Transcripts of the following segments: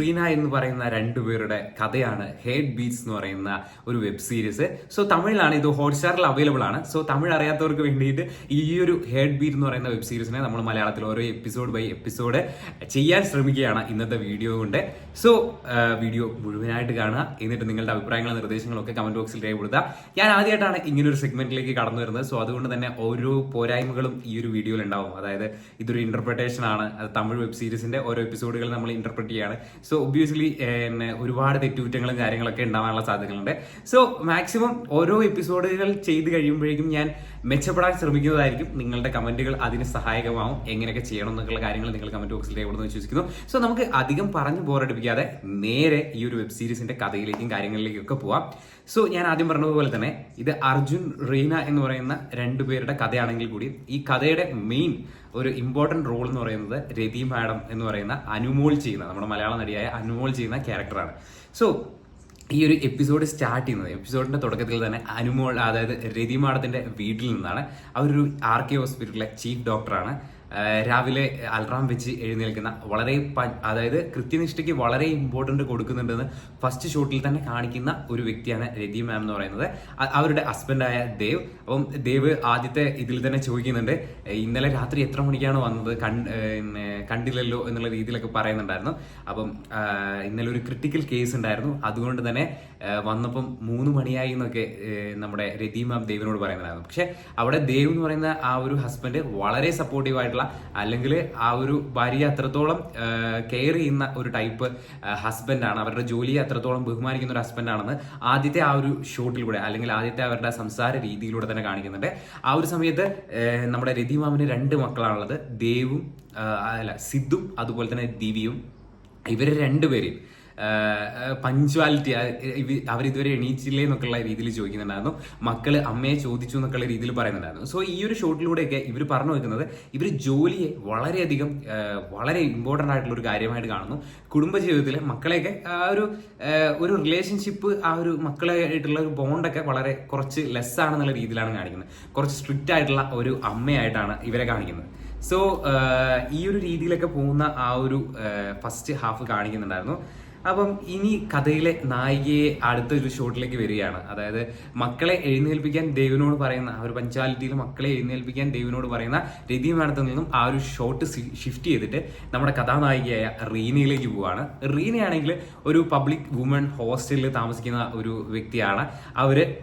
റീന എന്ന് പറയുന്ന രണ്ടുപേരുടെ കഥയാണ് ഹേഡ് ബീറ്റ്സ് എന്ന് പറയുന്ന ഒരു വെബ് സീരീസ് സോ തമിഴിലാണ് ഇത് ഹോട്ട്സ്റ്റാറിൽ അവൈലബിൾ ആണ്. സോ തമിഴ് അറിയാത്തവർക്ക് വേണ്ടിയിട്ട് ഈ ഒരു ഹേഡ് ബീറ്റ് എന്ന് പറയുന്ന വെബ് സീരീസിനെ നമ്മൾ മലയാളത്തിൽ ഓരോ എപ്പിസോഡ് ബൈ എപ്പിസോഡ് ചെയ്യാൻ ശ്രമിക്കുകയാണ് ഇന്നത്തെ വീഡിയോ കൊണ്ട്. സോ വീഡിയോ മുഴുവനായിട്ട് കാണുക. എന്നിട്ട് നിങ്ങളുടെ അഭിപ്രായങ്ങളും നിർദ്ദേശങ്ങളും ഒക്കെ കമന്റ് ബോക്സിൽ രേഖപ്പെടുത്തുക. ഞാൻ ആദ്യമായിട്ടാണ് ഇങ്ങനെ ഒരു സെഗ്മെന്റിലേക്ക് കടന്നു വരുന്നത്. സോ അതുകൊണ്ട് തന്നെ ഓരോ പോരായ്മകളും ഈ ഒരു വീഡിയോയിൽ ഉണ്ടാവും. അതായത് ഇതൊരു ഇന്റർപ്രിട്ടേഷൻ ആണ്. തമിഴ് വെബ് സീരീസിന്റെ ഓരോ എപ്പിസോഡുകൾ നമ്മൾ ഇന്റർപ്രറ്റ് ചെയ്യാണ്. സോ ഒബ്വിയസ്ലി ഒരുപാട് തെറ്റുകുറ്റങ്ങളും കാര്യങ്ങളൊക്കെ ഉണ്ടാവാനുള്ള സാധ്യതകളുണ്ട്. സോ മാക്സിമം ഓരോ എപ്പിസോഡുകൾ ചെയ്ത് കഴിയുമ്പോഴേക്കും ഞാൻ മെച്ചപ്പെടാൻ ശ്രമിക്കുന്നതായിരിക്കും നിങ്ങളുടെ കമന്റുകൾ. അതിന് സഹായകമാവും. എങ്ങനെയൊക്കെ ചെയ്യണം എന്നുള്ള കാര്യങ്ങൾ നിങ്ങൾ കമന്റ് ബോക്സിൽ രേഖപ്പെടുന്നു വിശ്വസിക്കുന്നു. സോ നമുക്ക് അധികം പറഞ്ഞു ബോറടിപ്പിക്കാതെ നേരെ ഈ ഒരു വെബ് സീരീസിന്റെ കഥയിലേക്കും കാര്യങ്ങളിലേക്കും ഒക്കെ പോവാം. സോ ഞാൻ ആദ്യം പറഞ്ഞതുപോലെ തന്നെ ഇത് അർജുൻ റീന എന്ന് പറയുന്ന രണ്ടുപേരുടെ കഥയാണെങ്കിൽ കൂടി ഈ കഥയുടെ മെയിൻ ഒരു ഇമ്പോർട്ടന്റ് റോൾ എന്ന് പറയുന്നത് രതി മാഡം എന്ന് പറയുന്ന അനുമോൾ ചെയ്യുന്ന നമ്മുടെ മലയാള നടിയായ അനുമോൾ ചെയ്യുന്ന ക്യാരക്ടറാണ് സോ ഈ ഒരു എപ്പിസോഡ് സ്റ്റാർട്ട് ചെയ്യുന്നത് എപ്പിസോഡിന്റെ തുടക്കത്തിൽ തന്നെ അനുമോൾ അതായത് രതിമാടത്തിന്റെ വീട്ടിൽ നിന്നാണ്. അവരൊരു ആർ കെ ഹോസ്പിറ്റലിലെ ചീഫ് ഡോക്ടറാണ്. രാവിലെ അൽറാം വെച്ച് എഴുന്നേൽക്കുന്ന വളരെ അതായത് കൃത്യനിഷ്ഠയ്ക്ക് വളരെ ഇമ്പോർട്ടന്റ് കൊടുക്കുന്നുണ്ടെന്ന് ഫസ്റ്റ് ഷോട്ടിൽ തന്നെ കാണിക്കുന്ന ഒരു വ്യക്തിയാണ് രതി മാം എന്ന് പറയുന്നത്. അവരുടെ ഹസ്ബൻഡായ ദേവ്. അപ്പം ദേവ് ആദ്യത്തെ ഇതിൽ തന്നെ ചോദിക്കുന്നുണ്ട് ഇന്നലെ രാത്രി എത്ര മണിക്കാണ് വന്നത്? കണ്ടില്ലല്ലോ? എന്നുള്ള രീതിയിലൊക്കെ പറയുന്നുണ്ടായിരുന്നു. അപ്പം ഇന്നലെ ഒരു ക്രിട്ടിക്കൽ കേസ് ഉണ്ടായിരുന്നു. അതുകൊണ്ട് തന്നെ വന്നപ്പം മൂന്ന് മണിയായി എന്നൊക്കെ നമ്മുടെ രതി മാം ദേവിനോട് പറയുന്നതായിരുന്നു. പക്ഷെ അവിടെ ദേവ് എന്ന് പറയുന്ന ആ ഒരു ഹസ്ബൻഡ് വളരെ സപ്പോർട്ടീവ് ആയിട്ടുള്ള അല്ലെങ്കിൽ ആ ഒരു ഭാര്യയെ അത്രത്തോളം കെയർ ചെയ്യുന്ന ഒരു ടൈപ്പ് ഹസ്ബൻഡാണ് അവരുടെ ജോലിയെ അത്രത്തോളം ബഹുമാനിക്കുന്ന ഒരു ഹസ്ബൻഡാണെന്ന് ആദ്യത്തെ ആ ഒരു ഷോട്ടിലൂടെ അല്ലെങ്കിൽ ആദ്യത്തെ അവരുടെ സംസാര രീതിയിലൂടെ തന്നെ കാണിക്കുന്നുണ്ട്. ആ ഒരു സമയത്ത് നമ്മുടെ രതി മാമിന് രണ്ട് മക്കളാണുള്ളത്. ദേവും അല്ല സിദ്ധും അതുപോലെ തന്നെ ദിവിയും ഇവർ രണ്ടുപേരെയും. പഞ്ച്വാലിറ്റി അവരിതുവരെ എണീച്ചില്ലേ എന്നൊക്കെയുള്ള രീതിയിൽ ചോദിക്കുന്നുണ്ടായിരുന്നു. മക്കൾ അമ്മയെ ചോദിച്ചു എന്നൊക്കെയുള്ള രീതിയിൽ പറയുന്നുണ്ടായിരുന്നു. സോ ഈ ഒരു ഷോട്ടിലൂടെയൊക്കെ ഇവർ പറഞ്ഞു വെക്കുന്നത് ഇവർ ജോലിയെ വളരെയധികം വളരെ ഇമ്പോർട്ടന്റ് ആയിട്ടുള്ള ഒരു കാര്യമായിട്ട് കാണുന്നു. കുടുംബജീവിതത്തിൽ മക്കളെയൊക്കെ ആ ഒരു ഒരു റിലേഷൻഷിപ്പ് ആ ഒരു മക്കളായിട്ടുള്ള ഒരു ബോണ്ടൊക്കെ വളരെ കുറച്ച് ലെസ് ആണെന്നുള്ള രീതിയിലാണ് കാണിക്കുന്നത്. കുറച്ച് സ്ട്രിക്റ്റ് ആയിട്ടുള്ള ഒരു അമ്മയായിട്ടാണ് ഇവരെ കാണിക്കുന്നത്. സോ ഈ ഒരു രീതിയിലൊക്കെ പോകുന്ന ആ ഒരു ഫസ്റ്റ് ഹാഫ് കാണിക്കുന്നുണ്ടായിരുന്നു. അപ്പം ഇനി കഥയിലെ നായികയെ അടുത്ത ഒരു ഷോട്ടിലേക്ക് വരികയാണ്. അതായത് മക്കളെ എഴുന്നേൽപ്പിക്കാൻ ദൈവനോട് പറയുന്ന ആ ഒരു പഞ്ചാലിറ്റിയിൽ മക്കളെ എഴുന്നേൽപ്പിക്കാൻ ദൈവനോട് പറയുന്ന രതി മാഡത്തിൽ നിന്നും ആ ഒരു ഷോട്ട് ഷിഫ്റ്റ് ചെയ്തിട്ട് നമ്മുടെ കഥാനായികയായ റീനയിലേക്ക് പോവുകയാണ് റീനയാണെങ്കിൽ ഒരു പബ്ലിക് വുമൺ ഹോസ്റ്റലിൽ താമസിക്കുന്ന ഒരു വ്യക്തിയാണ്. അവർ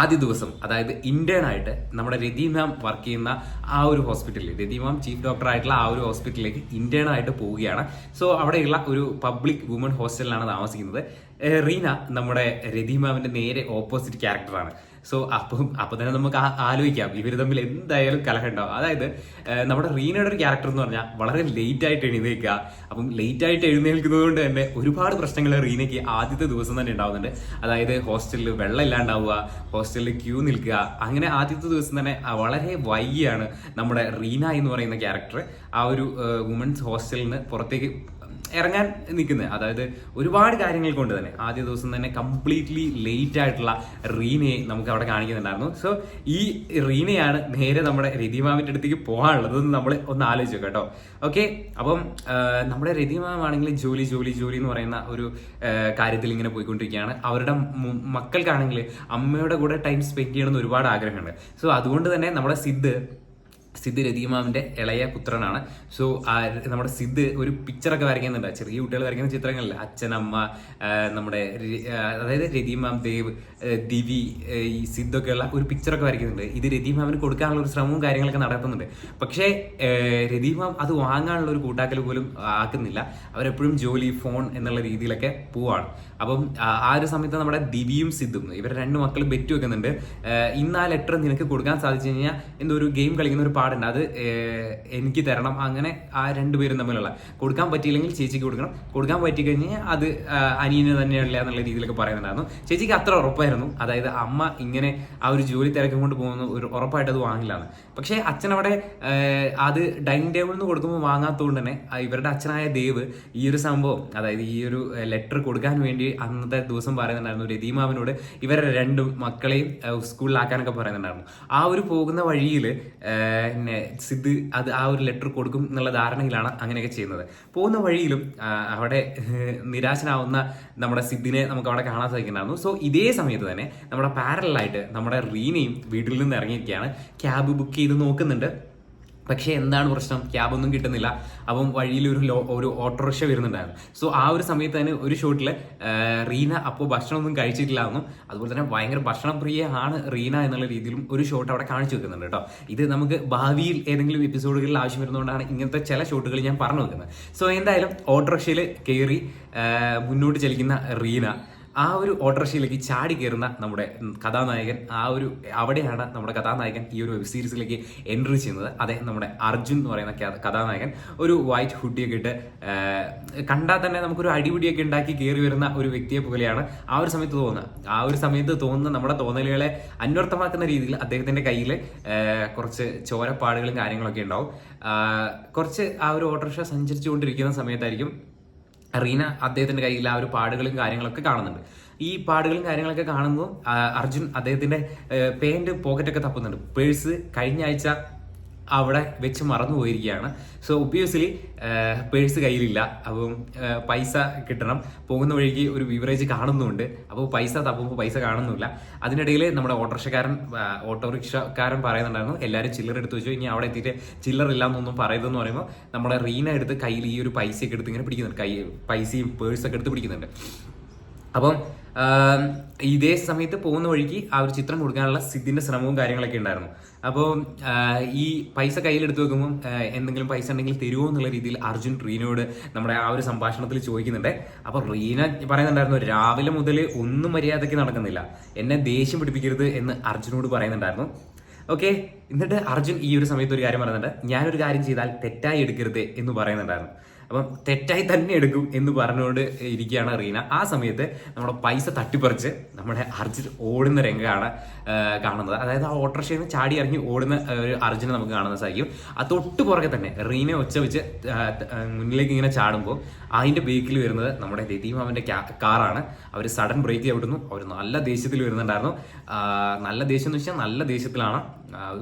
ആദ്യ ദിവസം അതായത് ഇന്റേൺ ആയിട്ട് നമ്മുടെ രതി മാം വർക്ക് ചെയ്യുന്ന ആ ഒരു ഹോസ്പിറ്റലിൽ രതി മാം ചീഫ് ഡോക്ടർ ആയിട്ടുള്ള ആ ഒരു ഹോസ്പിറ്റലിലേക്ക് ഇന്റേൺ ആയിട്ട് പോവുകയാണ്. സോ അവിടെയുള്ള ഒരു പബ്ലിക് വുമൺ ഹോസ്റ്റലിലാണ് താമസിക്കുന്നത്. റീന നമ്മുടെ രതി മാമിന്റെ നേരെ ഓപ്പോസിറ്റ് ക്യാരക്ടറാണ് സോ അപ്പം അപ്പം തന്നെ നമുക്ക് ആലോചിക്കാം. ഇവർ തമ്മിൽ എന്തായാലും കലഹം ഉണ്ടാവും. അതായത് നമ്മുടെ റീനയുടെ ഒരു ക്യാരക്ടർ എന്ന് പറഞ്ഞാൽ വളരെ ലേറ്റ് ആയിട്ട് എഴുന്നേൽക്കുക. അപ്പം ലേറ്റ് ആയിട്ട് എഴുന്നേൽക്കുന്നത് കൊണ്ട് തന്നെ ഒരുപാട് പ്രശ്നങ്ങൾ റീനയ്ക്ക് ആദ്യത്തെ ദിവസം തന്നെ ഉണ്ടാവുന്നുണ്ട്. അതായത് ഹോസ്റ്റലിൽ വെള്ളം ഇല്ലാണ്ടാവുക ഹോസ്റ്റലിൽ ക്യൂ നിൽക്കുക. അങ്ങനെ ആദ്യത്തെ ദിവസം തന്നെ വളരെ വൈകിയാണ് നമ്മുടെ റീന എന്ന് പറയുന്ന ക്യാരക്ടർ ആ ഒരു വുമൻസ് ഹോസ്റ്റലിൽ നിന്ന് പുറത്തേക്ക് ഇറങ്ങാൻ നിൽക്കുന്നത്. അതായത് ഒരുപാട് കാര്യങ്ങൾ കൊണ്ട് തന്നെ. ആദ്യ ദിവസം തന്നെ കംപ്ലീറ്റ്ലി ലേറ്റ് ആയിട്ടുള്ള റീനയെ നമുക്ക് അവിടെ കാണിക്കുന്നുണ്ടായിരുന്നു. സോ ഈ റീനയാണ് നേരെ നമ്മുടെ രതിമാമിന്റെ അടുത്തേക്ക് പോകാനുള്ളത്. നമ്മൾ ഒന്ന് ആലോചിച്ചു കേട്ടോ. ഓക്കെ അപ്പം നമ്മുടെ രതിമാമാണെങ്കിൽ ജോലി ജോലി ജോലി എന്ന് പറയുന്ന ഒരു കാര്യത്തിൽ ഇങ്ങനെ പോയിക്കൊണ്ടിരിക്കുകയാണ്. അവരുടെ മക്കൾക്കാണെങ്കിൽ അമ്മയുടെ കൂടെ ടൈം സ്പെൻഡ് ചെയ്യണമെന്ന് ഒരുപാട് ആഗ്രഹമുണ്ട്. സോ അതുകൊണ്ട് തന്നെ നമ്മുടെ സിദ്ധ് സിദ്ധ് രതിമാവിന്റെ ഇളയ പുത്രനാണ്. സോ നമ്മുടെ സിദ് ഒരു പിക്ചറൊക്കെ വരയ്ക്കുന്നുണ്ട്. ചെറിയ കുട്ടികൾ വരയ്ക്കുന്ന ചിത്രങ്ങളില്ല? അച്ഛനമ്മ നമ്മുടെ അതായത് രതീമാം ദേവ് ദിവി ഈ സിദ്ധൊക്കെയുള്ള ഒരു പിക്ചറൊക്കെ വരയ്ക്കുന്നുണ്ട്. ഇത് രതിമാമിന് കൊടുക്കാനുള്ള ഒരു ശ്രമവും കാര്യങ്ങളൊക്കെ നടത്തുന്നുണ്ട് പക്ഷേ രതീമാം അത് വാങ്ങാനുള്ള ഒരു കൂട്ടാക്കൽ പോലും ആക്കുന്നില്ല. അവരെപ്പോഴും ജോലി ഫോൺ എന്നുള്ള രീതിയിലൊക്കെ പോവാണ്. അപ്പം ആ ഒരു സമയത്ത് നമ്മുടെ ദിവിയും സിദ്ധും ഇവരുടെ രണ്ട് മക്കളും ബെറ്റ് വെക്കുന്നുണ്ട്. ഇന്ന് ആ ലെറ്റർ നിനക്ക് കൊടുക്കാൻ സാധിച്ചു കഴിഞ്ഞാൽ എന്തോ ഒരു ഗെയിം കളിക്കുന്ന ഒരു പാടുണ്ട് അത് എനിക്ക് തരണം. അങ്ങനെ ആ രണ്ടുപേരും തമ്മിലുള്ള. കൊടുക്കാൻ പറ്റിയില്ലെങ്കിൽ ചേച്ചിക്ക് കൊടുക്കണം. കൊടുക്കാൻ പറ്റി കഴിഞ്ഞാൽ അത് അനിയന് തന്നെയല്ല എന്നുള്ള രീതിയിലൊക്കെ പറയുന്നുണ്ടായിരുന്നു. ചേച്ചിക്ക് അത്ര ഉറപ്പായിരുന്നു. അതായത് അമ്മ ഇങ്ങനെ ആ ഒരു ജോലി തിരക്കും കൊണ്ട് പോകുന്ന ഒരു ഉറപ്പായിട്ട് അത് വാങ്ങില്ലാന്ന്. പക്ഷേ അച്ഛനവിടെ അത് ഡൈനിങ് ടേബിളിൽ നിന്ന് കൊടുക്കുമ്പോൾ വാങ്ങാത്തതുകൊണ്ട് തന്നെ ഇവരുടെ അച്ഛനായ ദേവ് ഈ ഒരു സംഭവം അതായത് ഈ ഒരു ലെറ്റർ കൊടുക്കാൻ വേണ്ടി അന്നത്തെ ദിവസം പറയുന്നുണ്ടായിരുന്നു. രതീമാവിനോട് ഇവരെ രണ്ടും മക്കളെയും സ്കൂളിലാക്കാനൊക്കെ പറയുന്നുണ്ടായിരുന്നു. ആ ഒരു പോകുന്ന വഴിയിൽ പിന്നെ സിദ്ധ് അത് ആ ഒരു ലെറ്റർ കൊടുക്കും എന്നുള്ള ധാരണയിലാണ് അങ്ങനെയൊക്കെ ചെയ്യുന്നത്. പോകുന്ന വഴിയിലും അവിടെ നിരാശനാവുന്ന നമ്മുടെ സിദ്ധിനെ നമുക്ക് അവിടെ കാണാൻ സാധിക്കുന്നുണ്ടായിരുന്നു. സോ ഇതേ സമയത്ത് തന്നെ നമ്മുടെ പാരലായിട്ട് നമ്മുടെ റീനയും വീട്ടിൽ നിന്ന് ഇറങ്ങിയിരിക്കുകയാണ്. ക്യാബ് ബുക്ക് ചെയ്ത് നോക്കുന്നുണ്ട്. പക്ഷേ എന്താണ് പ്രശ്നം? ക്യാബ് ഒന്നും കിട്ടുന്നില്ല. അപ്പം വഴിയിൽ ഒരു ലോ ഒരു ഓട്ടോറിക്ഷ വരുന്നുണ്ടായിരുന്നു. സോ ആ ഒരു സമയത്ത് തന്നെ ഒരു ഷോട്ടിൽ റീന അപ്പോൾ ഭക്ഷണമൊന്നും കഴിച്ചിട്ടില്ല എന്നും അതുപോലെ തന്നെ ഭയങ്കര ഭക്ഷണപ്രിയ ആണ് റീന എന്നുള്ള രീതിയിലും ഒരു ഷോട്ട് അവിടെ കാണിച്ചു വെക്കുന്നുണ്ട് കേട്ടോ. ഇത് നമുക്ക് ഭാവിയിൽ ഏതെങ്കിലും എപ്പിസോഡുകളിൽ ആവശ്യം വരുന്നതുകൊണ്ടാണ് ഇങ്ങനത്തെ ചില ഷോട്ടുകൾ ഞാൻ പറഞ്ഞു വെക്കുന്നത്. സോ എന്തായാലും ഓട്ടോറിക്ഷയിൽ കയറി മുന്നോട്ട് ചലിക്കുന്ന റീന ആ ഒരു ഓട്ടോറിക്ഷയിലേക്ക് ചാടി കയറുന്ന നമ്മുടെ കഥാനായകൻ ആ ഒരു അവിടെയാണ് നമ്മുടെ കഥാനായകൻ ഈ ഒരു വെബ് സീരീസിലേക്ക് എൻട്രി ചെയ്യുന്നത്. അതെ നമ്മുടെ അർജുൻ എന്ന് പറയുന്ന കഥാനായകൻ. ഒരു വൈറ്റ് ഹുഡിയൊക്കെ ഇട്ട് കണ്ടാൽ തന്നെ നമുക്കൊരു അടിപിടിയൊക്കെ ഉണ്ടാക്കി കയറി വരുന്ന ഒരു വ്യക്തിയെ പോലെയാണ് ആ ഒരു സമയത്ത് തോന്നുന്നത്. ആ ഒരു സമയത്ത് തോന്നുന്ന നമ്മുടെ തോന്നലുകളെ അന്വർത്ഥമാക്കുന്ന രീതിയിൽ അദ്ദേഹത്തിന്റെ കയ്യിൽ കുറച്ച് ചോരപ്പാടുകളും കാര്യങ്ങളൊക്കെ ഉണ്ടാവും. കുറച്ച് ആ ഒരു ഓട്ടോറിക്ഷ സഞ്ചരിച്ചുകൊണ്ടിരിക്കുന്ന സമയത്തായിരിക്കും റീന അദ്ദേഹത്തിന്റെ കയ്യിൽ ആ ഒരു പാടുകളും കാര്യങ്ങളൊക്കെ കാണുന്നുണ്ട്. ഈ പാടുകളും കാര്യങ്ങളൊക്കെ കാണുമ്പോൾ അർജുൻ അദ്ദേഹത്തിന്റെ പേന്റ് പോക്കറ്റൊക്കെ തപ്പുന്നുണ്ട്. പേഴ്സ് കഴിഞ്ഞ ആഴ്ച അവിടെ വെച്ച് മറന്നു പോയിരിക്കുകയാണ്. സോ ഒബ്വിയസ്ലി പേഴ്സ് കയ്യിലില്ല. അപ്പം പൈസ കിട്ടണം. പോകുന്ന വഴിക്ക് ഒരു ബീവറേജ് കാണുന്നുണ്ട്. അപ്പോൾ പൈസ തപ്പുമ്പോൾ പൈസ കാണുന്നില്ല. അതിനിടയിൽ നമ്മുടെ ഓട്ടോറിക്ഷക്കാരൻ ഓട്ടോറിക്ഷക്കാരൻ പറയുന്നുണ്ടായിരുന്നു. എല്ലാവരും ചില്ലർ എടുത്ത് വെച്ചു. ഇനി അവിടെ എത്തിയിട്ട് ചില്ലർ ഇല്ല എന്നൊന്നും പറയുന്നതെന്ന് പറയുമ്പോൾ നമ്മുടെ റീന എടുത്ത് കയ്യിൽ ഈ ഒരു പൈസയൊക്കെ എടുത്ത് ഇങ്ങനെ പിടിക്കുന്നുണ്ട്. കൈ പൈസയും പേഴ്സൊക്കെ എടുത്ത് പിടിക്കുന്നുണ്ട്. അപ്പം ഇതേ സമയത്ത് പോകുന്ന വഴിക്ക് ആ ഒരു ചിത്രം കൊടുക്കാനുള്ള സിദ്ധിന്റെ ശ്രമവും കാര്യങ്ങളൊക്കെ ഉണ്ടായിരുന്നു. അപ്പോൾ ഈ പൈസ കയ്യിലെടുത്ത് വെക്കുമ്പോൾ എന്തെങ്കിലും പൈസ ഉണ്ടെങ്കിൽ തരുമോ എന്നുള്ള രീതിയിൽ അർജുൻ റീനയോട് നമ്മുടെ ആ ഒരു സംഭാഷണത്തിൽ ചോദിക്കുന്നുണ്ട്. അപ്പോൾ റീന പറയുന്നുണ്ടായിരുന്നു രാവിലെ മുതൽ ഒന്നും മര്യാദയ്ക്ക് നടക്കുന്നില്ല. എന്നെ ദേഷ്യം പിടിപ്പിക്കരുത് എന്ന് അർജുനോട് പറയുന്നുണ്ടായിരുന്നു. ഓക്കെ എന്നിട്ട് അർജുൻ ഈ ഒരു സമയത്ത് ഒരു കാര്യം പറയുന്നുണ്ട്. ഞാനൊരു കാര്യം ചെയ്താൽ തെറ്റായി എടുക്കരുത് എന്ന് പറയുന്നുണ്ടായിരുന്നു. അപ്പം തെറ്റായി തന്നെ എടുക്കും എന്ന് പറഞ്ഞുകൊണ്ട് ഇരിക്കുകയാണ് റീന. ആ സമയത്ത് നമ്മുടെ പൈസ തട്ടിപ്പറിച്ച് നമ്മുടെ അർജുൻ ഓടുന്ന രംഗമാണ് കാണുന്നത്. അതായത് ആ ഓട്ടോറിക്ഷയിൽ നിന്ന് ചാടി ഇറങ്ങി ഓടുന്ന ഒരു അർജുനെ നമുക്ക് കാണാൻ സാധിക്കും. ആ തൊട്ട് പുറകെ തന്നെ റീനെ ഒച്ച വെച്ച് മുന്നിലേക്ക് ഇങ്ങനെ ചാടുമ്പോൾ അതിന്റെ ബേക്കിൽ വരുന്നത് നമ്മുടെ രതീം അവന്റെ കാറാണ്. അവർ സഡൻ ബ്രേക്ക് ചവിട്ടുന്നു അവർ നല്ല ദേഷ്യത്തിൽ വരുന്നുണ്ടായിരുന്നു. നല്ല ദേഷ്യം എന്ന് വെച്ചാൽ നല്ല ദേഷ്യത്തിലാണ്.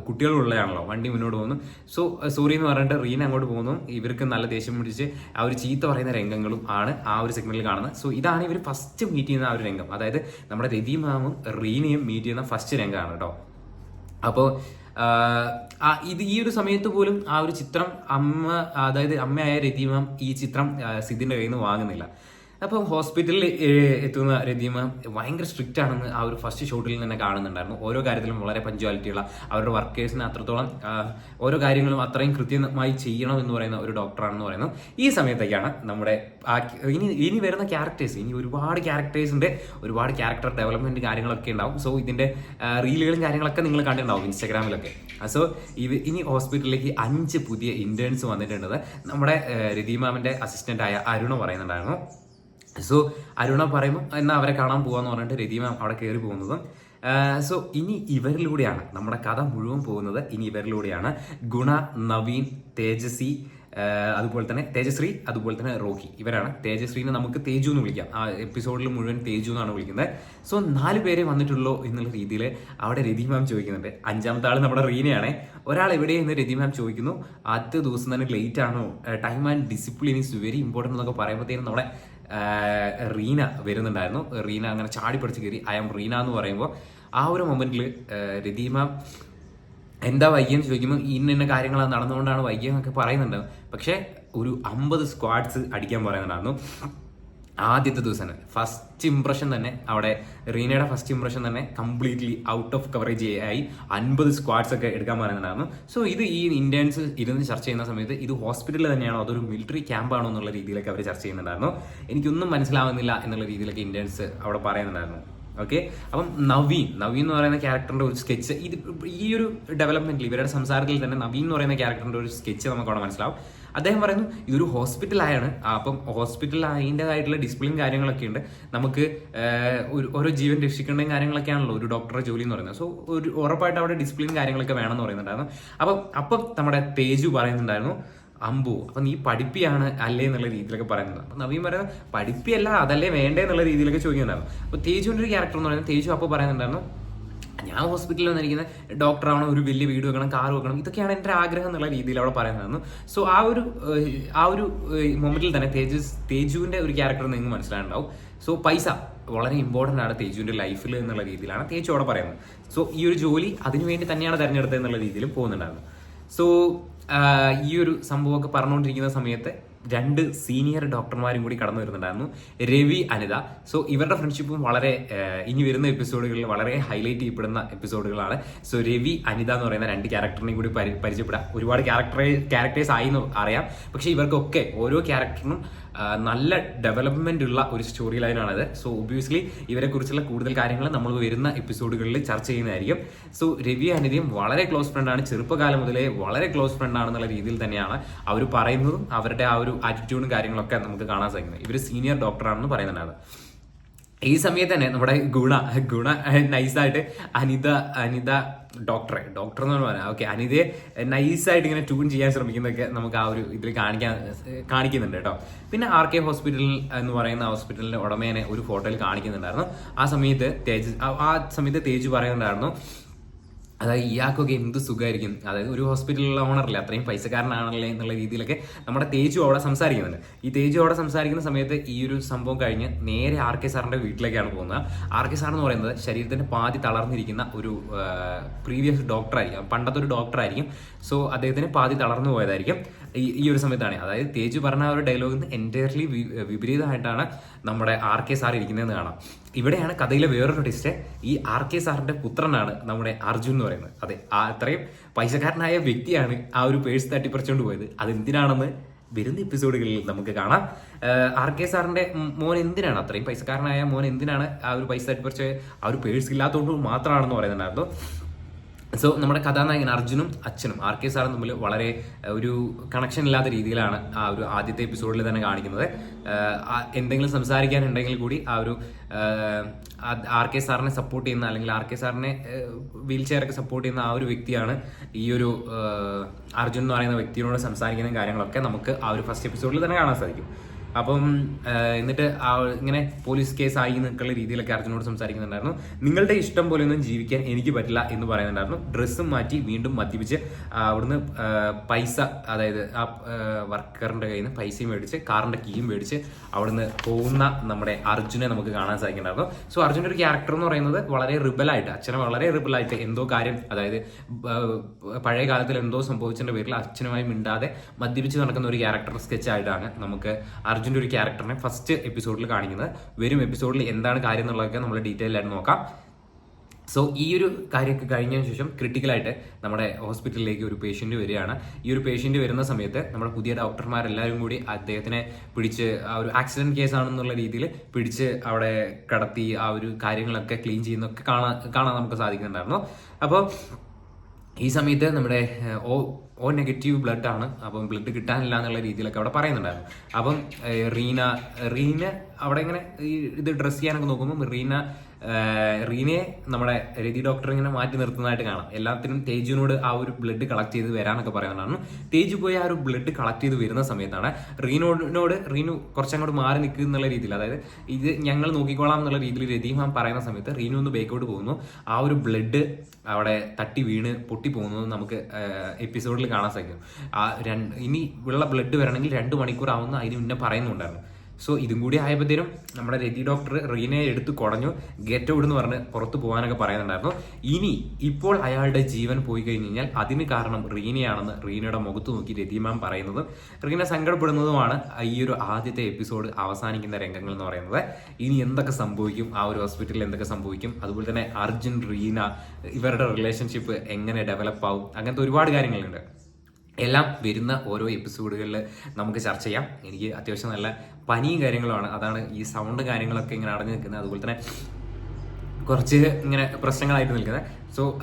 കുട്ടികളുള്ളതാണല്ലോ വണ്ടി മുന്നോട്ട് പോകുന്നു. സോ സോറി എന്ന് പറഞ്ഞിട്ട് റീന അങ്ങോട്ട് പോകുന്നു. ഇവർക്ക് നല്ല ദേഷ്യം പിടിച്ച് ആ ഒരു ചീത്ത പറയുന്ന രംഗങ്ങളും ആണ് ആ ഒരു സെഗ്മെന്റിൽ കാണുന്നത്. സോ ഇതാണ് ഇവർ ഫസ്റ്റ് മീറ്റ് ചെയ്യുന്ന ആ ഒരു രംഗം. അതായത് നമ്മുടെ രതി മാമും റീനയും മീറ്റ് ചെയ്യുന്ന ഫസ്റ്റ് രംഗമാണ് കേട്ടോ അപ്പോൾ ഇത് ഈ ഒരു സമയത്ത് പോലും ആ ഒരു ചിത്രം അമ്മ അതായത് അമ്മയായ രതിമാം ഈ ചിത്രം സിദ്ധിന്റെ കയ്യിൽ നിന്ന് വാങ്ങുന്നില്ല. അപ്പം ഹോസ്പിറ്റലിൽ എത്തുന്ന രതീമ ഭയങ്കര സ്ട്രിക്റ്റ് ആണെന്ന് ആ ഒരു ഫസ്റ്റ് ഷോട്ടിൽ തന്നെ കാണുന്നുണ്ടായിരുന്നു. ഓരോ കാര്യത്തിലും വളരെ പഞ്ച്വാലിറ്റിയുള്ള അവരുടെ വർക്കേഴ്സിന് അത്രത്തോളം ഓരോ കാര്യങ്ങളും അത്രയും കൃത്യമായി ചെയ്യണം എന്ന് പറയുന്ന ഒരു ഡോക്ടറാണെന്ന് പറയുന്നത് ഈ സമയത്തേക്കാണ് നമ്മുടെ ഇനി ഇനി വരുന്ന ക്യാരക്ടേഴ്സ് ഇനി ഒരുപാട് ക്യാരക്ടേഴ്സ് ഉണ്ട് ഒരുപാട് ക്യാരക്ടർ ഡെവലപ്മെന്റ് കാര്യങ്ങളൊക്കെ ഉണ്ടാവും. സോ ഇതിന്റെ റീലുകളും കാര്യങ്ങളൊക്കെ നിങ്ങൾ കണ്ടിട്ടുണ്ടാവും ഇൻസ്റ്റാഗ്രാമിലൊക്കെ. സോ ഇത് ഇനി ഹോസ്പിറ്റലിലേക്ക് അഞ്ച് പുതിയ ഇന്റേൺസ് വന്നിട്ടുണ്ട് നമ്മുടെ രതിമാമിന്റെ അസിസ്റ്റന്റ് ആയ അരുണ പറയുന്നുണ്ടായിരുന്നു. സോ അരുണ പറയുമ്പോൾ എന്നാൽ അവരെ കാണാൻ പോകാന്ന് പറഞ്ഞിട്ട് രതിമ അവിടെ കയറി പോകുന്നത്. സോ ഇനി ഇവരിലൂടെയാണ് നമ്മുടെ കഥ മുഴുവൻ പോകുന്നത് ഇനി ഇവരിലൂടെയാണ് ഗുണ നവീൻ തേജസ്വി അതുപോലെ തന്നെ തേജശ്രീ അതുപോലെ തന്നെ റോക്കി. ഇവരാണ് തേജശ്രീനെ നമുക്ക് തേജു എന്ന് വിളിക്കാം. ആ എപ്പിസോഡിൽ മുഴുവൻ തേജു എന്നാണ് വിളിക്കുന്നത്. സോ നാല് പേരെ വന്നിട്ടുള്ളൂ എന്നുള്ള രീതിയിൽ അവിടെ രതി മാം ചോദിക്കുന്നുണ്ട്. അഞ്ചാമത്തെ ആൾ നമ്മുടെ റീനയാണ്. ഒരാൾ എവിടെയെന്ന് രതി മാം ചോദിക്കുന്നു. ആദ്യത്തെ ദിവസം തന്നെ ലേറ്റ് ആണോ? Time and discipline is very important എന്നൊക്കെ പറയുമ്പോഴത്തേനും നമ്മുടെ റീന വരുന്നുണ്ടായിരുന്നു. റീന അങ്ങനെ ചാടി പിടിച്ച് കയറി. ഐ ആം റീന എന്ന് പറയുമ്പോൾ ആ ഒരു മൊമെന്റിൽ രതീമ എന്താ വൈകിയെന്ന് ചോദിക്കുമ്പോൾ ഇന്ന ഇന്ന കാര്യങ്ങൾ നടന്നുകൊണ്ടാണ് വൈകിയെന്നൊക്കെ പറയുന്നുണ്ടാവും പക്ഷേ ഒരു അമ്പത് സ്ക്വാഡ്സ് അടിക്കാൻ പറയുന്നുണ്ടായിരുന്നു. ആദ്യത്തെ ദിവസം തന്നെ. ഫസ്റ്റ് ഇംപ്രഷൻ തന്നെ അവിടെ റീനയുടെ ഫസ്റ്റ് ഇംപ്രഷൻ തന്നെ കംപ്ലീറ്റ്ലി ഔട്ട് ഓഫ് കവറേജ് ആയി അൻപത് സ്ക്വാഡ്സ് ഒക്കെ എടുക്കാൻ പറയുന്നുണ്ടായിരുന്നു. സോ ഇത് ഈ ഇന്ത്യൻസ് ഇരുന്ന് ചർച്ച ചെയ്യുന്ന സമയത്ത് ഇത് ഹോസ്പിറ്റലിൽ തന്നെയാണോ അതൊരു മിലിറ്ററി ക്യാമ്പാണോ എന്നുള്ള രീതിയിലൊക്കെ അവർ ചർച്ച ചെയ്യുന്നുണ്ടായിരുന്നു. എനിക്കൊന്നും മനസ്സിലാവുന്നില്ല എന്നുള്ള രീതിയിലൊക്കെ ഇന്ത്യൻസ് അവിടെ പറയുന്നുണ്ടായിരുന്നു. ഓക്കെ അപ്പം നവീൻ നവീൻ എന്ന് പറയുന്ന ക്യാരക്ടറിന്റെ ഒരു സ്കെച്ച് ഇത് ഈ ഒരു ഡെവലപ്മെന്റിൽ ഇവരുടെ സംസാരത്തിൽ തന്നെ നവീൻ എന്ന് പറയുന്ന ക്യാരക്ടറിന്റെ ഒരു സ്കെച്ച് നമുക്ക് അവിടെ മനസ്സിലാവും. അദ്ദേഹം പറയുന്നു ഇതൊരു ഹോസ്പിറ്റലായാണ്. അപ്പം ഹോസ്പിറ്റലിൽ അതിന്റെതായിട്ടുള്ള ഡിസിപ്ലിൻ കാര്യങ്ങളൊക്കെ ഉണ്ട്. നമുക്ക് ഒരു ഓരോ ജീവൻ രക്ഷിക്കേണ്ട കാര്യങ്ങളൊക്കെ ആണല്ലോ ഒരു ഡോക്ടറുടെ ജോലി എന്ന് പറയുന്നത്. സോ ഒരു ഉറപ്പായിട്ട് അവിടെ ഡിസിപ്ലിൻ കാര്യങ്ങളൊക്കെ വേണമെന്ന് പറയുന്നുണ്ടായിരുന്നു. അപ്പം അപ്പം നമ്മുടെ തേജു പറയുന്നുണ്ടായിരുന്നു അമ്പു അപ്പം നീ പഠിപ്പിയാണ് അല്ലേ എന്നുള്ള രീതിയിലൊക്കെ പറയുന്നത് അപ്പം നവീൻ പറയുന്നത് പഠിപ്പിയല്ല അതല്ലേ വേണ്ടേ എന്നുള്ള രീതിയിലൊക്കെ ചോദിക്കുന്നുണ്ടായിരുന്നു. അപ്പോൾ തേജുവിന്റെ ഒരു ക്യാരക്ടർ എന്ന് പറയുന്നത് തേജു അപ്പോൾ പറയുന്നുണ്ടായിരുന്നു ഞാൻ ഹോസ്പിറ്റലിൽ വന്നിരിക്കുന്ന ഡോക്ടർ ആവണം ഒരു വലിയ വീട് വെക്കണം കാർ വെക്കണം ഇതൊക്കെയാണ് എന്റെ ആഗ്രഹം എന്നുള്ള രീതിയിൽ അവിടെ പറയുന്നതെന്ന്. സോ ആ ഒരു ആ ഒരു മൊമെന്റിൽ തന്നെ തേജസ് തേജുവിന്റെ ഒരു ക്യാരക്ടർ നിങ്ങൾക്ക് മനസ്സിലായിട്ടുണ്ടാവും. സോ പൈസ വളരെ ഇമ്പോർട്ടന്റ് ആണ് തേജുവിന്റെ ലൈഫിൽ എന്നുള്ള രീതിയിലാണ് തേജു അവിടെ പറയുന്നത്. സോ ഈ ഒരു ജോലി അതിനുവേണ്ടി തന്നെയാണ് തിരഞ്ഞെടുത്തത് എന്നുള്ള രീതിയിൽ പോകുന്നുണ്ടായിരുന്നു. സോ ഈ ഒരു സംഭവമൊക്കെ പറഞ്ഞുകൊണ്ടിരിക്കുന്ന സമയത്ത് രണ്ട് സീനിയർ ഡോക്ടർമാരും കൂടി കടന്നു വരുന്നുണ്ടായിരുന്നു. രവി അനിത. സോ ഇവരുടെ ഫ്രണ്ട്ഷിപ്പും വളരെ ഇനി വരുന്ന എപ്പിസോഡുകളിൽ വളരെ ഹൈലൈറ്റ് ചെയ്യപ്പെടുന്ന എപ്പിസോഡുകളാണ്. സോ രവി അനിത എന്ന് പറയുന്ന രണ്ട് ക്യാരക്ടറിനെയും കൂടി പരി പരിചയപ്പെടാം. ഒരുപാട് ക്യാരക്ടറെ ക്യാരക്ടേഴ്സ് ആയി എന്ന് അറിയാം. പക്ഷേ ഇവർക്കൊക്കെ ഓരോ ക്യാരക്ടറിനും നല്ല ഡെവലപ്മെന്റ് ഉള്ള ഒരു സ്റ്റോറി ലൈനാണത് സോ ഒബിയസ്ലി ഇവരെ കുറിച്ചുള്ള കൂടുതൽ കാര്യങ്ങൾ നമ്മൾ വരുന്ന എപ്പിസോഡുകളിൽ ചർച്ച ചെയ്യുന്നതായിരിക്കും. സോ രവി അനിതയും വളരെ ക്ലോസ് ഫ്രണ്ടാണ് ചെറുപ്പകാലം മുതലേ വളരെ ക്ലോസ് ഫ്രണ്ട് ആണെന്നുള്ള രീതിയിൽ തന്നെയാണ് അവർ പറയുന്നതും അവരുടെ ആ ഒരു ആറ്റിറ്റ്യൂഡും കാര്യങ്ങളൊക്കെ നമുക്ക് കാണാൻ സാധിക്കുന്നത്. ഇവർ സീനിയർ ഡോക്ടറാണെന്ന് പറയുന്നുണ്ടായിരുന്നു ഈ സമയത്ത് തന്നെ നമ്മുടെ ഗുണ ഗുണ നൈസായിട്ട് അനിത അനിത ഡോക്ടറെ ഡോക്ടർ എന്ന് പറഞ്ഞാൽ ഓക്കെ അനിതയെ നൈസായിട്ട് ഇങ്ങനെ ട്യൂൺ ചെയ്യാൻ ശ്രമിക്കുന്നതൊക്കെ നമുക്ക് ആ ഒരു ഇതിൽ കാണിക്കാൻ കാണിക്കുന്നുണ്ട് കേട്ടോ. പിന്നെ ആർ കെ ഹോസ്പിറ്റൽ എന്ന് പറയുന്ന ഹോസ്പിറ്റലിന്റെ ഉടമേനെ ഒരു ഫോട്ടോയിൽ കാണിക്കുന്നുണ്ടായിരുന്നു. ആ സമയത്ത് തേജ് ആ സമയത്ത് തേജ് പറയുന്നുണ്ടായിരുന്നു അതായത് ഇയാൾക്കൊക്കെ എന്ത് സുഖമായിരിക്കും അതായത് ഒരു ഹോസ്പിറ്റലിലുള്ള ഓണറല്ലേ അത്രയും പൈസക്കാരനാണല്ലേ എന്നുള്ള രീതിയിലൊക്കെ നമ്മുടെ തേജു അവിടെ സംസാരിക്കുന്നുണ്ട്. ഈ തേജു അവിടെ സംസാരിക്കുന്ന സമയത്ത് ഈ ഒരു സംഭവം കഴിഞ്ഞ് നേരെ ആർ കെ സാറിന്റെ വീട്ടിലേക്കാണ് പോകുന്നത്. ആർ കെ സാർ എന്ന് പറയുന്നത് ശരീരത്തിന്റെ പാതി തളർന്നിരിക്കുന്ന ഒരു പ്രീവിയസ് ഡോക്ടർ ആയിരിക്കും. പണ്ടത്തെ ഒരു ഡോക്ടർ ആയിരിക്കും. സോ അദ്ദേഹത്തിന് പാതി തളർന്നു പോയതായിരിക്കും. ഈ ഒരു സമയത്താണ്. അതായത് തേജു പറഞ്ഞ ആ ഒരു ഡയലോഗിൽ നിന്ന് എന്റയർലി വിപരീതമായിട്ടാണ് നമ്മുടെ ആർ കെ സാർ ഇരിക്കുന്നതെന്ന് കാണാം. ഇവിടെയാണ് കഥയിലെ വേറൊരു ടിസ്റ്റ് ഈ ആർ കെ സാറിന്റെ പുത്രനാണ് നമ്മുടെ അർജുൻ എന്ന് പറയുന്നത്. അതെ അത്രയും പൈസക്കാരനായ വ്യക്തിയാണ് ആ ഒരു പേഴ്സ് തട്ടിപ്പറിച്ചുകൊണ്ട് പോയത്. അതെന്തിനാണെന്ന് വരുന്ന എപ്പിസോഡുകളിൽ നമുക്ക് കാണാം. ആർ കെ സാറിന്റെ മോൻ എന്തിനാണ് അത്രയും പൈസക്കാരനായ മോൻ എന്തിനാണ് ആ ഒരു പൈസ തട്ടിപ്പറിച്ച് ആ ഒരു പേഴ്സ് ഇല്ലാത്തതുകൊണ്ട് മാത്രമാണെന്ന് പറയുന്നുണ്ടായിരുന്നു. സോ നമ്മുടെ കഥാനായകൻ അർജുനും അച്ഛനും ആർ കെ സാറും തമ്മിൽ വളരെ ഒരു കണക്ഷൻ ഇല്ലാത്ത രീതിയിലാണ് ആ ഒരു ആദ്യത്തെ എപ്പിസോഡിൽ തന്നെ കാണിക്കുന്നത്. എന്തെങ്കിലും സംസാരിക്കാനുണ്ടെങ്കിൽ കൂടി ആ ഒരു ആർ കെ സാറിനെ സപ്പോർട്ട് ചെയ്യുന്ന അല്ലെങ്കിൽ ആർ കെ സാറിനെ വീൽ ചെയറൊക്കെ സപ്പോർട്ട് ചെയ്യുന്ന ആ ഒരു വ്യക്തിയാണ് ഈ ഒരു അർജുൻ എന്ന് പറയുന്ന വ്യക്തിയോട് സംസാരിക്കുന്ന കാര്യങ്ങളൊക്കെ നമുക്ക് ആ ഒരു ഫസ്റ്റ് എപ്പിസോഡിൽ തന്നെ കാണാൻ സാധിക്കും. അപ്പം എന്നിട്ട് ആ ഇങ്ങനെ പോലീസ് കേസ് ആയി എന്നൊക്കെയുള്ള രീതിയിലൊക്കെ അർജുനോട് സംസാരിക്കുന്നുണ്ടായിരുന്നു. നിങ്ങളുടെ ഇഷ്ടം പോലെ ഒന്നും ജീവിക്കാൻ എനിക്ക് പറ്റില്ല എന്ന് പറയുന്നുണ്ടായിരുന്നു. ഡ്രസ്സും മാറ്റി വീണ്ടും മദ്യപിച്ച് അവിടുന്ന് പൈസ അതായത് ആ വർക്കറിന്റെ കയ്യിൽ നിന്ന് പൈസയും മേടിച്ച് കാറിന്റെ കീയും മേടിച്ച് അവിടുന്ന് പോകുന്ന നമ്മുടെ അർജുനെ നമുക്ക് കാണാൻ സാധിക്കുന്നുണ്ടായിരുന്നു. സോ അർജുന്റെ ഒരു ക്യാരക്ടർ എന്ന് പറയുന്നത് വളരെ റിബലായിട്ട് അച്ഛനെ വളരെ റിബലായിട്ട് എന്തോ കാര്യം അതായത് പഴയ കാലത്തിൽ എന്തോ സംഭവിച്ചതിന്റെ പേരിൽ അച്ഛനുമായി മിണ്ടാതെ മദ്യപിച്ച് നടക്കുന്ന ഒരു ക്യാരക്ടർ സ്കെച്ച് ആയിട്ടാണ് നമുക്ക് അർജുന്റെ ഒരു ക്യാരക്ടറിനെ ഫസ്റ്റ് എപ്പിസോഡിൽ കാണിക്കുന്നത്. വരും എപ്പിസോഡിൽ എന്താണ് കാര്യം എന്നുള്ളതൊക്കെ നമ്മൾ ഡീറ്റെയിൽ ആയിട്ട് നോക്കാം. സോ ഈ ഒരു കാര്യമൊക്കെ കഴിഞ്ഞതിന് ശേഷം ക്രിട്ടിക്കലായിട്ട് നമ്മുടെ ഹോസ്പിറ്റലിലേക്ക് ഒരു പേഷ്യന്റ് വരികയാണ്. ഈ ഒരു പേഷ്യന്റ് വരുന്ന സമയത്ത് നമ്മുടെ പുതിയ ഡോക്ടർമാരെല്ലാവരും കൂടി അദ്ദേഹത്തിനെ പിടിച്ച് ആ ഒരു ആക്സിഡന്റ് കേസ് ആണെന്നുള്ള രീതിയിൽ പിടിച്ച് അവിടെ കടത്തി ആ ഒരു കാര്യങ്ങളൊക്കെ ക്ലീൻ ചെയ്യുന്നൊക്കെ കാണാൻ കാണാൻ നമുക്ക് സാധിക്കുന്നുണ്ടായിരുന്നു. അപ്പോൾ ഈ സമയത്ത് നമ്മുടെ ഓ ഓ നെഗറ്റീവ് ബ്ലഡ് ആണ്. അപ്പം ബ്ലഡ് കിട്ടാനില്ല എന്നുള്ള രീതിയിലൊക്കെ അവിടെ പറയുന്നുണ്ടായിരുന്നു. അപ്പം റീന റീന അവിടെ ഇങ്ങനെ ഈ ഇത് ഡ്രസ് ചെയ്യാനൊക്കെ നോക്കുമ്പോൾ റീന റീനയെ നമ്മുടെ രതി ഡോക്ടർ ഇങ്ങനെ മാറ്റി നിർത്തുന്നതായിട്ട് കാണാം. എല്ലാത്തിനും തേജുവിനോട് ആ ഒരു ബ്ലഡ് കളക്ട് ചെയ്ത് വരാനൊക്കെ പറയുന്നതാണ്. തേജു പോയി ആ ഒരു ബ്ലഡ് കളക്ട് ചെയ്ത് വരുന്ന സമയത്താണ് റീനോടിനോട് റീനു കുറച്ചങ്ങോട്ട് മാറി നിൽക്കുക എന്നുള്ള രീതിയിൽ അതായത് ഇത് ഞങ്ങൾ നോക്കിക്കോളാം എന്നുള്ള രീതിയിൽ രതിമാൻ പറയുന്ന സമയത്ത് റീനു ഒന്ന് ബേക്കോട്ട് പോകുന്നു. ആ ഒരു ബ്ലഡ് അവിടെ തട്ടി വീണ് പൊട്ടി പോകുന്നത് നമുക്ക് എപ്പിസോഡിൽ കാണാൻ സാധിക്കും. ആ രണ്ട് ഇനി ഉള്ള ബ്ലഡ് വരണമെങ്കിൽ രണ്ട് മണിക്കൂർ ആവുന്ന അതിന് മുന്നേ പറയുന്നുണ്ടായിരുന്നു. സോ ഇതും കൂടി ആയപ്പോഴത്തേനും നമ്മുടെ രതി ഡോക്ടർ റീനയെ എടുത്ത് കുടഞ്ഞു. ഗെറ്റ് ഔട്ട് എന്ന് പറഞ്ഞ് പുറത്ത് പോകാനൊക്കെ പറയുന്നുണ്ടായിരുന്നു. ഇനി ഇപ്പോൾ അയാളുടെ ജീവൻ പോയി കഴിഞ്ഞ് കഴിഞ്ഞാൽ അതിന് കാരണം റീനയാണെന്ന് റീനയുടെ മുഖത്ത് നോക്കി രതിമാം പറയുന്നത്. റീന സങ്കടപ്പെടുന്നതുമാണ് ഈ ഒരു ആദ്യത്തെ എപ്പിസോഡ് അവസാനിക്കുന്ന രംഗങ്ങൾ എന്ന് പറയുന്നത്. ഇനി എന്തൊക്കെ സംഭവിക്കും? ആ ഒരു ഹോസ്പിറ്റലിൽ എന്തൊക്കെ സംഭവിക്കും? അതുപോലെ തന്നെ അർജുൻ റീന ഇവരുടെ റിലേഷൻഷിപ്പ് എങ്ങനെ ഡെവലപ്പ് ആവും? അങ്ങനത്തെ ഒരുപാട് കാര്യങ്ങളുണ്ട്. എല്ലാം വരുന്ന ഓരോ എപ്പിസോഡുകളിൽ നമുക്ക് ചർച്ച ചെയ്യാം. എനിക്ക് അത്യാവശ്യം നല്ല പനിയും കാര്യങ്ങളുമാണ്. അതാണ് ഈ സൗണ്ട് കാര്യങ്ങളൊക്കെ ഇങ്ങനെ അടഞ്ഞു നിൽക്കുന്നത്. അതുപോലെ തന്നെ കുറച്ച് ഇങ്ങനെ പ്രശ്നങ്ങളായിട്ട് നിൽക്കുന്നത്. സോ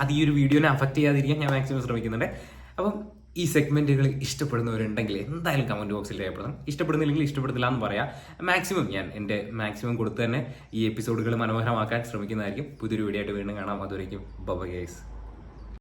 അത് ഈ ഒരു വീഡിയോനെ അഫക്റ്റ് ചെയ്യാതിരിക്കാൻ ഞാൻ മാക്സിമം ശ്രമിക്കുന്നുണ്ട്. അപ്പം ഈ സെഗ്മെന്റുകൾ ഇഷ്ടപ്പെടുന്നവരുണ്ടെങ്കിൽ എന്തായാലും കമന്റ് ബോക്സിൽ രേഖപ്പെടുത്തണം. ഇഷ്ടപ്പെടുന്നില്ലെങ്കിൽ ഇഷ്ടപ്പെടുന്നില്ല എന്ന് പറയാം. മാക്സിമം ഞാൻ എന്റെ മാക്സിമം കൊടുത്ത് തന്നെ ഈ എപ്പിസോഡുകൾ മനോഹരമാക്കാൻ ശ്രമിക്കുന്നതായിരിക്കും. പുതിയൊരു വീഡിയോ ആയിട്ട് വീണ്ടും കാണാം. അതുവരേക്കും ബബ ഗേസ്